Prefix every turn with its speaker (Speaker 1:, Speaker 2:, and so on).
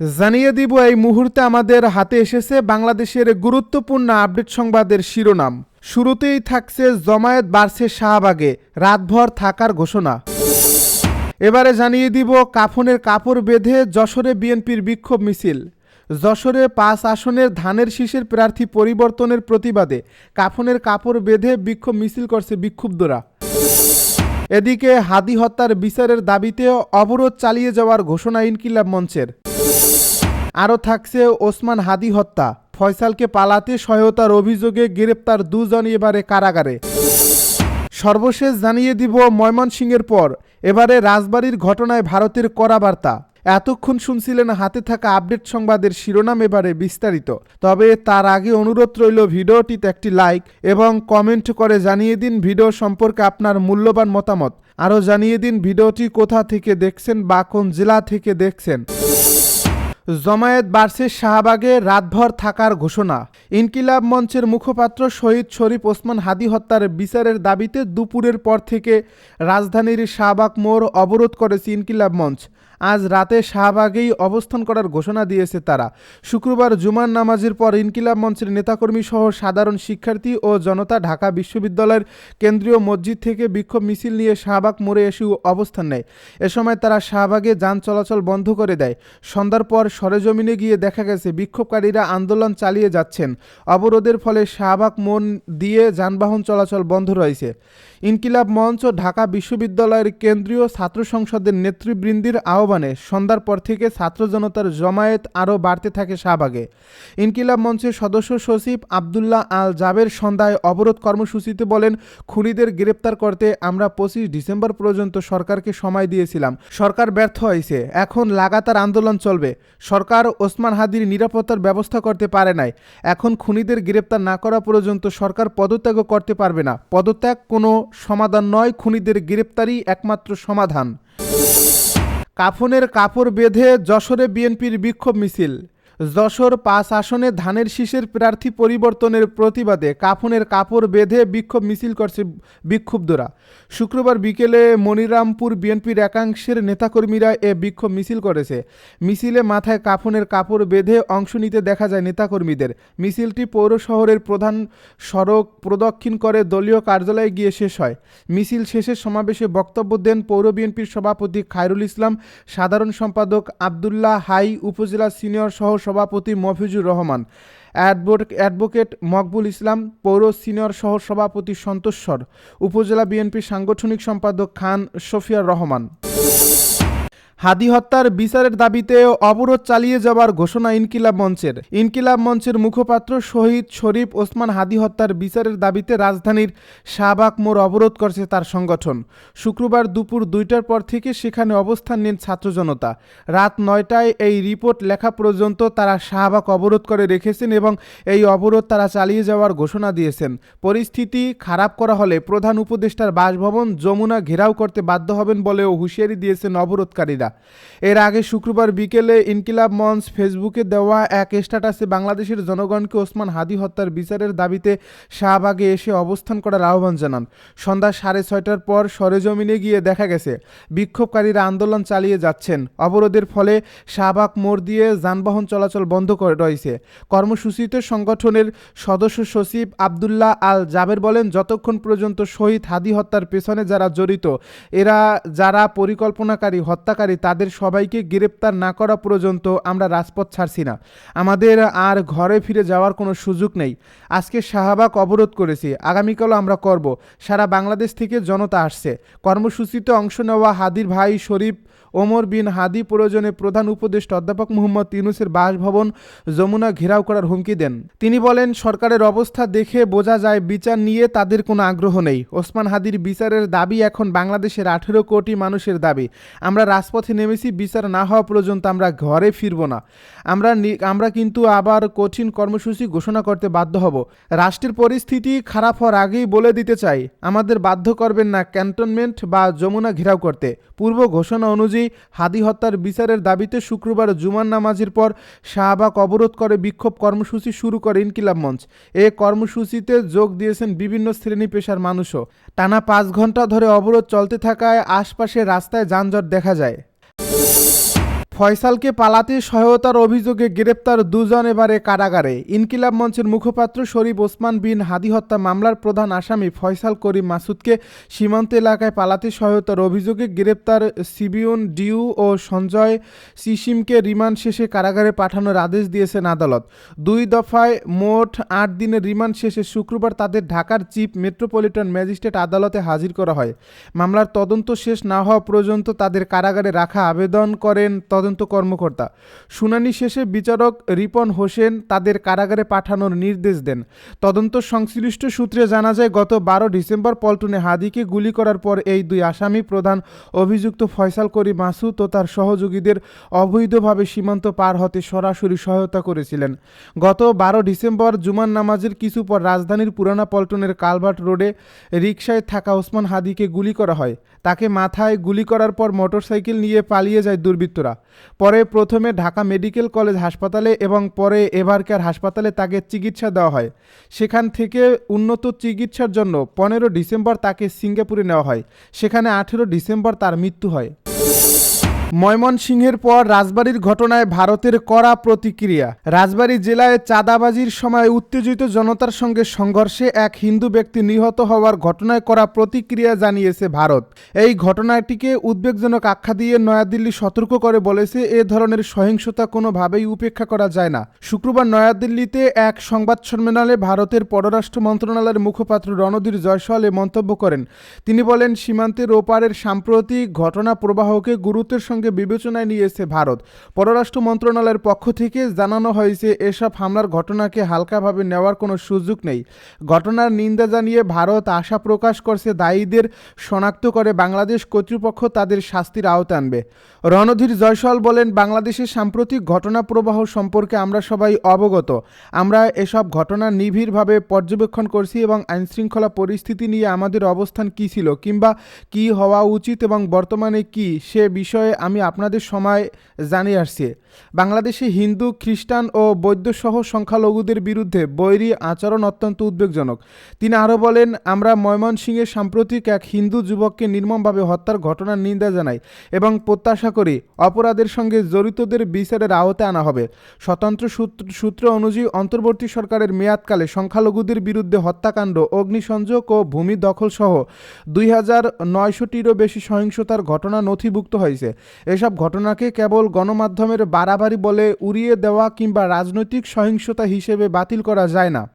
Speaker 1: জানিয়ে দিব, এই মুহূর্তে আমাদের হাতে এসেছে বাংলাদেশের গুরুত্বপূর্ণ আপডেট সংবাদের শিরোনাম। শুরুতেই থাকছে জমায়েত বাড়ছে শাহবাগে, রাতভর থাকার ঘোষণা। এবারে জানিয়ে দিব, কাফনের কাপড় বেঁধে যশোরে বিএনপির বিক্ষোভ মিছিল। যশোরে পাঁচ আসনের ধানের শীষের প্রার্থী পরিবর্তনের প্রতিবাদে কাফনের কাপড় বেঁধে বিক্ষোভ মিছিল করছে বিক্ষুব্ধরা। এদিকে হাদি হত্যার বিচারের দাবিতে অবরোধ চালিয়ে যাওয়ার ঘোষণা ইনকিলাব মঞ্চের। আরও থাকছে ওসমান হাদি হত্যা। ফয়সালকে পালাতে সহায়তার অভিযোগে গ্রেপ্তার দুজন এবারে কারাগারে। সর্বশেষ জানিয়ে দিব ময়মনসিংহের পর। এবারে রাজবাড়ির ঘটনায় ভারতের কড়া বার্তা। এতক্ষণ শুনছিলেন হাতে থাকা আপডেট সংবাদের শিরোনাম এবারে বিস্তারিত। তবে তার আগে অনুরোধ রইল ভিডিওটিতে একটি লাইক এবং কমেন্ট করে জানিয়ে দিন ভিডিও সম্পর্কে আপনার মূল্যবান মতামত। আরও জানিয়ে দিন ভিডিওটি কোথা থেকে দেখছেন বা কোন জেলা থেকে দেখছেন। জমায়েত বাড়ছে শাহবাগে রাতভর থাকার ঘোষণা। ইনকিলাব মঞ্চের মুখপাত্র শহীদ শরীফ ওসমান হাদি হত্যার বিচারের দাবিতে দুপুরের পর থেকে রাজধানীর শাহবাগ মোড় অবরোধ করেছে ইনকিলাব মঞ্চ। আজ রাতে শাহবাগেই অবস্থান করার ঘোষণা দিয়েছে তারা। শুক্রবার জুমার নামাজের পর ইনকিলাব মঞ্চের নেতাকর্মী সহ সাধারণ শিক্ষার্থী ও জনতা ঢাকা বিশ্ববিদ্যালয়ের কেন্দ্রীয় মসজিদ থেকে বিক্ষোভ মিছিল নিয়ে শাহবাগ মোড়ে এসে অবস্থান নেয়। এ সময় তারা শাহবাগে যান চলাচল বন্ধ করে দেয়। সন্ধ্যার পর সরেজমিনে গিয়ে দেখা গেছে, বিক্ষোভকারীরা আন্দোলন চালিয়ে যাচ্ছেন। অবরোধের ফলে শাহবাগ মন দিয়ে যানবাহন চলাচল বন্ধ রয়েছে। ইনকিলাব মঞ্চ, ঢাকা বিশ্ববিদ্যালয়ের কেন্দ্রীয় ছাত্র সংসদের নেতৃবৃন্দের আহ্বানে সন্ধ্যার পর থেকে ছাত্র জনতার জমায়েত আরও বাড়তে থাকে শাহবাগে। ইনকিলাব মঞ্চের সদস্য সচিব আবদুল্লাহ আল জাবের সন্ধ্যায় অবরোধ কর্মসূচিতে বলেন, খুনিদের গ্রেপ্তার করতে আমরা পঁচিশ ডিসেম্বর পর্যন্ত সরকারকে সময় দিয়েছিলাম। সরকার ব্যর্থ হয়েছে, এখন লাগাতার আন্দোলন চলবে। সরকার ওসমান হাদির নিরাপত্তার ব্যবস্থা করতে পারে নাই। এখন খুনিদের গ্রেপ্তার না করা পর্যন্ত সরকার পদত্যাগও করতে পারবে না। পদত্যাগ কোনো সমাধান নয়, খুনিদের গ্রেপ্তারই একমাত্র সমাধান। কাফনের কাপড় বেঁধে যশোরে বিএনপির বিক্ষোভ মিছিল। যশোর পাঁচ আসনে ধানের শীষের প্রার্থী পরিবর্তনের প্রতিবাদে কাফনের কাপড় বেঁধে বিক্ষোভ মিছিল করছে বিক্ষুব্ধরা। শুক্রবার বিকেলে মনিরামপুর বিএনপির একাংশের নেতাকর্মীরা এ বিক্ষোভ মিছিল করেছে। মিছিলে মাথায় কাফনের কাপড় বেঁধে অংশ নিতে দেখা যায় নেতাকর্মীদের। মিছিলটি পৌর শহরের প্রধান সড়ক প্রদক্ষিণ করে দলীয় কার্যালয়ে গিয়ে শেষ হয়। মিছিল শেষে সমাবেশে বক্তব্য দেন পৌর বিএনপির সভাপতি খায়রুল ইসলাম, সাধারণ সম্পাদক আবদুল্লাহ হাই, উপজেলা সিনিয়র সহ সভাপতি মফিজুর রহমান অ্যাডভোকেট মকবুল ইসলাম, পৌর সিনিয়র সহ সভাপতি সন্তোষর উপজেলা বিএনপি সাংগঠনিক সম্পাদক খান শফিয়ার রহমান। হাদি হত্যার বিচারের দাবিতে অবরোধ চালিয়ে যাওয়ার ঘোষণা ইনকিলাব মঞ্চের। ইনকিলাব মঞ্চের মুখপাত্র শহীদ শরীফ ওসমান হাদি হত্যার বিচারের দাবিতে রাজধানীর শাহবাগ মোড় অবরোধ করছে তার সংগঠন। শুক্রবার দুপুর দুইটার পর থেকে সেখানে অবস্থান নেন ছাত্র জনতা। রাত নয়টায় এই রিপোর্ট লেখা পর্যন্ত তারা শাহবাগ অবরোধ করে রেখেছেন এবং এই অবরোধ তারা চালিয়ে যাওয়ার ঘোষণা দিয়েছেন। পরিস্থিতি খারাপ করা হলে প্রধান উপদেষ্টার বাসভবন যমুনা ঘেরাও করতে বাধ্য হবেন বলেও হুঁশিয়ারি দিয়েছেন অবরোধকারীরা। এর আগে শুক্রবার বিকেলে ইনকিলাব মঞ্চ ফেসবুকে দেওয়া এক স্ট্যাটাসে বাংলাদেশের জনগণকে ওসমান হাদি হত্যার বিচারের দাবিতে শাহবাগে এসে অবস্থান করার আহ্বান জানান। সন্ধ্যা সাড়ে ছয়টার পর সরেজমিনে গিয়ে দেখা গেছে, বিক্ষোভকারীরা আন্দোলন চালিয়ে যাচ্ছেন। অবরোধের ফলে শাহবাগ মোড় দিয়ে যানবাহন চলাচল বন্ধ করে রয়েছে। কর্মসূচিতে সংগঠনের সদস্য সচিব আবদুল্লাহ আল জাবের বলেন, যতক্ষণ পর্যন্ত শহীদ হাদি হত্যার পেছনে যারা জড়িত, এরা যারা পরিকল্পনাকারী, হত্যাকারী তাদের সবাইকে গ্রেপ্তার না করা পর্যন্ত আমরা রাজপথ ছাড়ছি না। আমাদের আর ঘরে ফিরে যাওয়ার কোনো সুযোগ নেই। আজকে শাহবাগ অবরোধ করেছি। আগামীকালও আমরা করব। সারা বাংলাদেশ থেকে জনতা আসছে। কর্মসূচিতে অংশ নেওয়া হাদির ভাই শরীফ ওমর বিন হাদি প্রয়োজনে প্রধান উপদেষ্টা অধ্যাপক মোহাম্মদ ইউনুসের বাসভবন যমুনা ঘেরাও করার হুমকি দেন। তিনি বলেন, সরকারের অবস্থা দেখে বোঝা যায় বিচার নিয়ে তাদের কোনো আগ্রহ নেই। ওসমান হাদির বিচারের দাবি এখন বাংলাদেশের আঠেরো কোটি মানুষের দাবি। আমরা রাজপথে নেমেছি, বিচার না হওয়া পর্যন্ত আমরা ঘরে ফিরব না। আমরা আমরা কিন্তু আবার কঠিন কর্মসূচি ঘোষণা করতে বাধ্য হব। রাষ্ট্রের পরিস্থিতি খারাপ হওয়ার আগেই বলে দিতে চাই, আমাদের বাধ্য করবেন না ক্যান্টনমেন্ট বা যমুনা ঘেরাও করতে। পূর্ব ঘোষণা অনুযায়ী হাদি হত্যার বিচারের দাবিতে শুক্রবার জুমার নামাজের পর শাহবাগ অবরোধ করে বিক্ষোভ কর্মসূচি শুরু করে ইনকিলাব মঞ্চ। এ কর্মসূচিতে যোগ দিয়েছেন বিভিন্ন শ্রেণি পেশার মানুষও। টানা পাঁচ ঘণ্টা ধরে অবরোধ চলতে থাকায় আশপাশের রাস্তায় যানজট দেখা যায়। ফয়সালকে পালাতে সহায়তার অভিযোগে গ্রেপ্তার দুজন এবারে কারাগারে। ইনকিলাব মঞ্চের মুখপাত্র শরীফ ওসমান বিন হাদি হত্যা মামলার প্রধান আসামি ফয়সাল করিম মাসুদকে সীমান্ত এলাকায় পালাতে সহায়তার অভিযোগে গ্রেপ্তার সিবিউন ডিউ ও সঞ্জয় সিসিমকে রিমান্ড শেষে কারাগারে পাঠানোর আদেশ দিয়েছেন আদালত। দুই দফায় মোট আট দিনের রিমান্ড শেষে শুক্রবার তাদের ঢাকার চিফ মেট্রোপলিটন ম্যাজিস্ট্রেট আদালতে হাজির করা হয়। মামলার তদন্ত শেষ না হওয়া পর্যন্ত তাদের কারাগারে রাখা আবেদন করেন তদন্ত কর্মকর্তা। শুনানি শেষে বিচারক রিপন হোসেন তাদের কারাগারে পাঠানোর নির্দেশ দেন। তদন্ত সংশ্লিষ্ট সূত্রে জানা যায়, গত বারো ডিসেম্বর পল্টনে হাদিকে গুলি করার পর এই দুই আসামি প্রধান অভিযুক্ত ফয়সাল করি মাসুদ ও তার সহযোগীদের অবৈধভাবে সীমান্ত পার হতে সরাসরি সহায়তা করেছিলেন। গত বারো ডিসেম্বর জুমার নামাজের কিছু পর রাজধানীর পুরানা পল্টনের কালভার্ট রোডে রিকশায় থাকা ওসমান হাদিকে গুলি করা হয়। তাকে মাথায় গুলি করার পর মোটরসাইকেল নিয়ে পালিয়ে যায় দুর্বৃত্তরা। পরে প্রথমে ঢাকা মেডিকেল কলেজ হাসপাতালে এবং পরে এভারকেয়ার হাসপাতালে তাকে চিকিৎসা দেওয়া হয়। সেখান থেকে উন্নত চিকিৎসার জন্য পনেরো ডিসেম্বর তাকে সিঙ্গাপুরে নেওয়া হয়। সেখানে আঠেরো ডিসেম্বর তার মৃত্যু হয়। ময়মনসিংহের পর রাজবাড়ির ঘটনায় ভারতের কড়া প্রতিক্রিয়া। রাজবাড়ী জেলায় চাঁদাবাজির সময় উত্তেজিত জনতার সঙ্গে সংঘর্ষে এক হিন্দু ব্যক্তি নিহত হওয়ার ঘটনায় করা প্রতিক্রিয়া জানিয়েছে ভারত। এই ঘটনাটিকে উদ্বেগজনক আখ্যা দিয়ে নয়াদিল্লি সতর্ক করে বলেছে, এ ধরনের সহিংসতা কোনোভাবেই উপেক্ষা করা যায় না। শুক্রবার নয়াদিল্লিতে এক সংবাদ সম্মেলনে ভারতের পররাষ্ট্র মন্ত্রণালয়ের মুখপাত্র রণধীর জয়সওয়াল এ মন্তব্য করেন। তিনি বলেন, সীমান্তের ওপারের সাম্প্রতিক ঘটনা প্রবাহকে গুরুত্বের সঙ্গে বিবেচনায় নিয়েছে ভারত। পররাষ্ট্র মন্ত্রণালয়ের পক্ষ থেকে জানানো হয়েছে, এসব হামলার ঘটনাকে হালকাভাবে নেওয়ার কোনো সুযোগ নেই। ঘটনার নিন্দা জানিয়ে ভারত আশা প্রকাশ করছে, দায়ীদের শনাক্ত করে বাংলাদেশ কর্তৃপক্ষ তাদের শাস্তির আওতা আনবে। রণধীর জয়সওয়াল বলেন, বাংলাদেশের সাম্প্রতিক ঘটনা প্রবাহ সম্পর্কে আমরা সবাই অবগত। আমরা এসব ঘটনা নিবিড়ভাবে পর্যবেক্ষণ করছি এবং আইনশৃঙ্খলা পরিস্থিতি নিয়ে আমাদের অবস্থান কী ছিল কিংবা কী হওয়া উচিত এবং বর্তমানে কি, সে বিষয়ে আমি আপনাদের সময় জানিয়ে আসছি। বাংলাদেশে হিন্দু, খ্রিস্টান ও বৌদ্ধসহ সংখ্যালঘুদের বিরুদ্ধে বৈরী আচরণ অত্যন্ত উদ্বেগজনক। তিনি আরও বলেন, আমরা ময়মনসিংহের সাম্প্রতিক এক হিন্দু যুবককে নির্মমভাবে হত্যার ঘটনার নিন্দা জানাই এবং প্রত্যাশা করি অপরাধের সঙ্গে জড়িতদের বিচারের আওতায় আনা হবে। স্বতন্ত্র সূত্র সূত্র অনুযায়ী অন্তর্বর্তী সরকারের মেয়াদকালে সংখ্যালঘুদের বিরুদ্ধে হত্যাকাণ্ড, অগ্নিসংযোগ ও ভূমি দখল সহ দুই হাজার নয়শোটিরও বেশি সহিংসতার ঘটনা নথিভুক্ত হয়েছে। এসব ঘটনাকে কেবল গণমাধ্যমের বাড়াবাড়ি বলে উড়িয়ে দেওয়া কিংবা রাজনৈতিক সহিংসতা হিসেবে বাতিল করা যায় না।